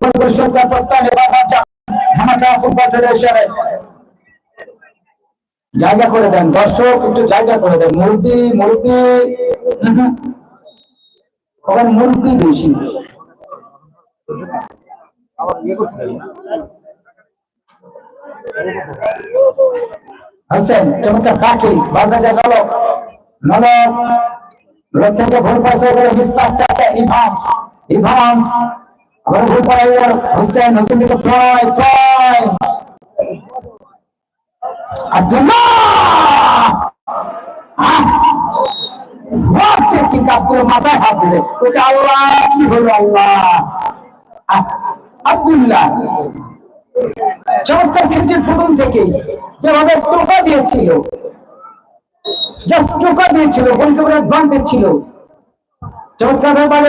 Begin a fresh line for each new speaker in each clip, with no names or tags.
গোল পরিষদকার প্রত্যান এবার ধামাচা ফুটবল ফেডারেশনে। জায়গা করে দেন। দর্শক, একটু জায়গা করে দেন। ওখানে বেশি। চমৎকার বাকি নলক। থেকে হয়ে গেল মিস পাস ইভান্স। ইভান্স। আবার ভুল গেল হোসেন হোসেন থেকে প্রয় প্রয় আব্দুল্লাহ kick আব্দুল মাথায় হাত দিয়েছে বলছে আল্লাহ কি হলো আল্লাহ! আব্দুল্লাহ চমৎকার খেলছেন প্রথম থেকেই যেভাবে টোকা দিয়েছিল জাস্ট টোকা দিয়েছিল গোলকিপার অ্যাডভান্টেজ ছিল চমৎকার ভাবে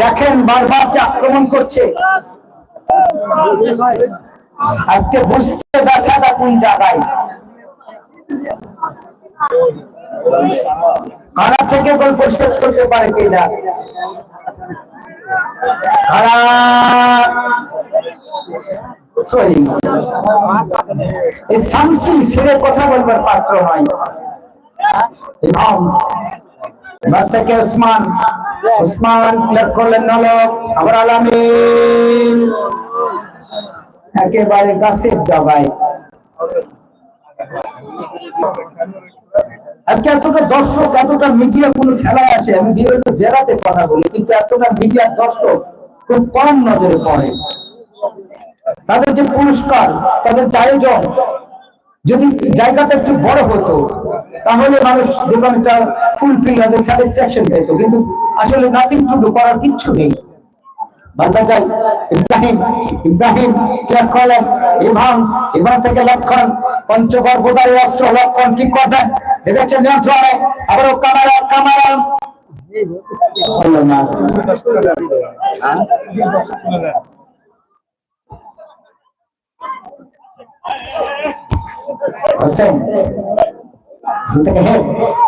দেখেন বারবার যে আক্রমণ করছে। আজকে বুঝতে ব্যথাটা কোন জায়গায়? কারা থেকে গোল পরিশোধ করতে পারে কিনা? কারা এই শামসি ছেড়ে কথা বলবার পাত্র ওসমান ওসমান করলেন নলক, আবার একেবারে গাছের ডগায় আজকে এতটা দর্শক, এতটা মিডিয়া, কোন খেলায় আসে, আমি বিভিন্ন জেলাতে কথা বলি, কিন্তু এতটা মিডিয়ার দর্শক খুব কম নজরে পড়ে। তাদের যে পুরস্কার, তাদের আয়োজন, যদি জায়গাটা একটু বড় হতো, তাহলে মানুষ দোকানটা ফুলফিল তাদের স্যাটিসফ্যাকশন পেত। কিন্তু আসলে নাথিং টু করার কিচ্ছু নেই। ইব্রাহিম থেকে লক্ষণ অস্ত্র লক্ষণ আবারও কামারা কামারা না হোসেন হোসেন থেকে হেড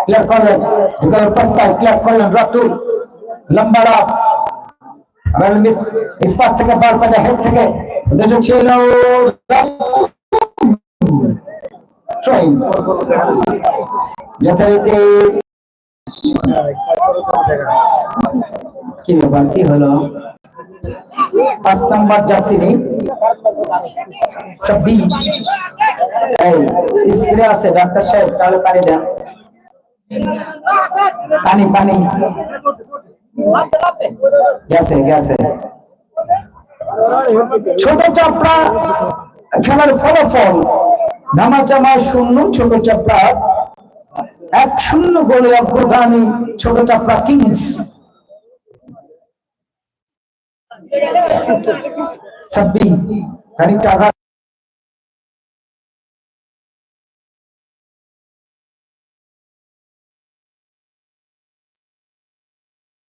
ক্লিয়ার করলেন ঢুকানোর পত্তায় ক্লিয়ার করলেন রাতুল লম্বা রাত আবার মিস মিস পাস থেকে বার পাজা হেড থেকে উদ্দেশ্য ছিল ট্রেন যথারীতি কি ব্যাপার কি হলো পাঁচ নম্বর জার্সিনি সাব্বি এই স্প্রে আছে, ডাক্তার সাহেব, তাহলে পানি দেন। পানি পানি। গেছে গেছে। ছোট চাপড়া খেলার ফলাফল ধামাচামা শূন্য, ছোট চাপড়া এক শূন্য গোলে অগ্রগামী ছোট চাপড়া কিংস। সাব্বি খানিকটা আঘাত।